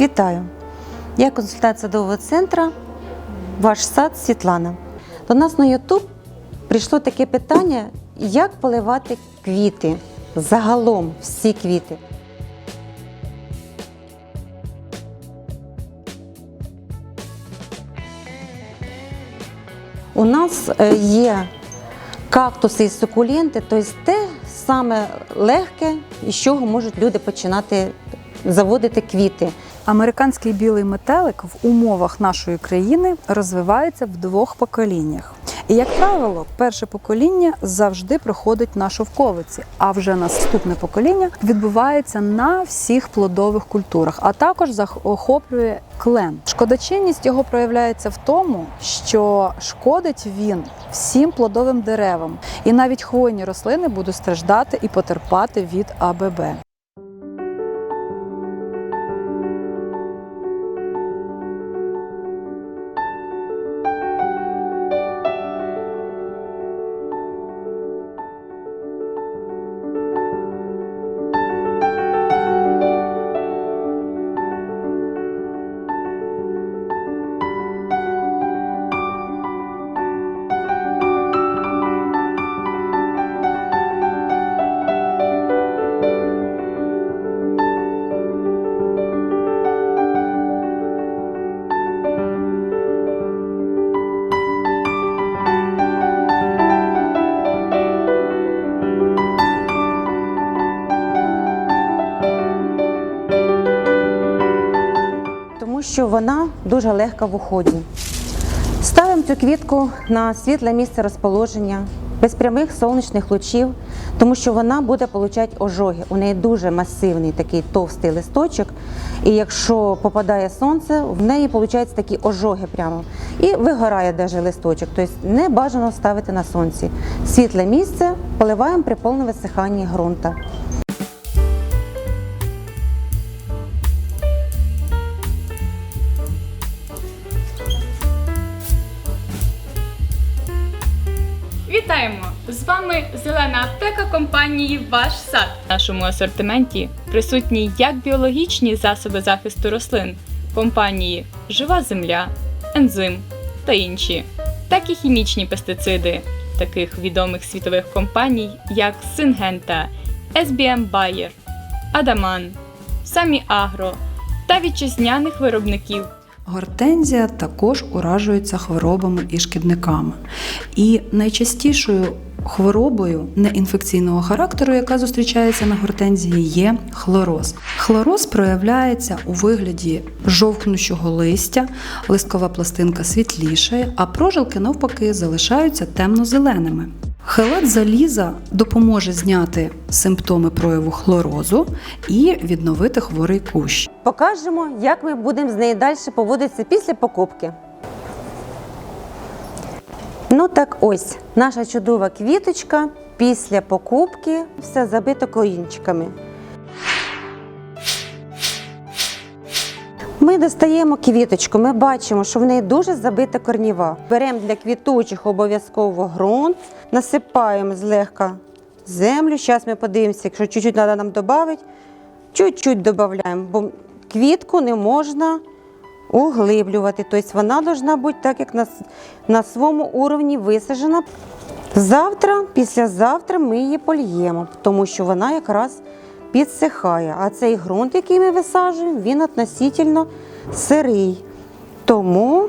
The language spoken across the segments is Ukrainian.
Вітаю! Я консультант садового центру Ваш сад Світлана. До нас на YouTube прийшло таке питання, як поливати квіти. Загалом всі квіти. У нас е, є кактуси і сукуленти, тобто те саме легке, з чого можуть люди починати заводити квіти. Американський білий метелик в умовах нашої країни розвивається в двох поколіннях. І, як правило, перше покоління завжди проходить на шовковиці, а вже наступне покоління відбувається на всіх плодових культурах, а також захоплює клен. Шкодочинність його проявляється в тому, що шкодить він всім плодовим деревам, і навіть хвойні рослини будуть страждати і потерпати від АББ. Що вона дуже легка в уході. Ставимо цю квітку на світле місце розположення, без прямих сонячних лучів, тому що вона буде отримати ожоги. У неї дуже масивний такий товстий листочок. І якщо попадає сонце, в неї виходять такі ожоги прямо. І вигорає навіть листочок. Тобто не бажано ставити на сонці. Світле місце поливаємо при повному висиханні ґрунта. Вітаємо! З вами зелена аптека компанії Ваш сад. В нашому асортименті присутні як біологічні засоби захисту рослин компанії Жива Земля, Ензим та інші, так і хімічні пестициди таких відомих світових компаній, як Сингента, SBM Bayer, Адаман, Самі Агро та вітчизняних виробників Гортензія також уражується хворобами і шкідниками. І найчастішою хворобою неінфекційного характеру, яка зустрічається на гортензії, є хлороз. Хлороз проявляється у вигляді жовкнущого листя, листкова пластинка світлішає, а прожилки навпаки залишаються темно-зеленими. Хелат заліза допоможе зняти симптоми прояву хлорозу і відновити хворий кущ. Покажемо, як ми будемо з нею далі поводитися після покупки. Ну так ось, наша чудова квіточка після покупки все забито корінчиками. Ми достаємо квіточку, ми бачимо, що в неї дуже забита корніва. Беремо для квітучих обов'язково ґрунт, насипаємо злегка землю. Зараз ми подивимося, якщо чуть-чуть треба нам додати, чуть-чуть додаємо, бо квітку не можна углиблювати. Тобто вона повинна бути так, як на, на своєму уровні висаджена. Завтра, післязавтра ми її польємо, тому що вона якраз підсихає. А цей ґрунт, який ми висаджуємо, він относительно сирий. Тому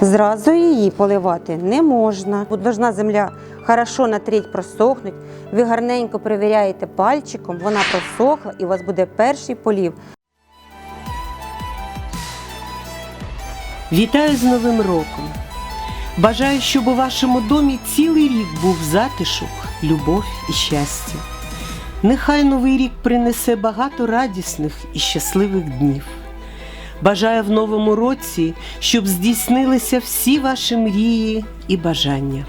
зразу її поливати не можна. Бо Должна земля хорошо на треть просохнути. Ви гарненько перевіряєте пальчиком, вона просохла і у вас буде перший полів. Вітаю з Новим роком! Бажаю, щоб у вашому домі цілий рік був затишок, любов і щастя. Нехай новий рік принесе багато радісних і щасливих днів. Бажаю в новому році, щоб здійснилися всі ваші мрії і бажання.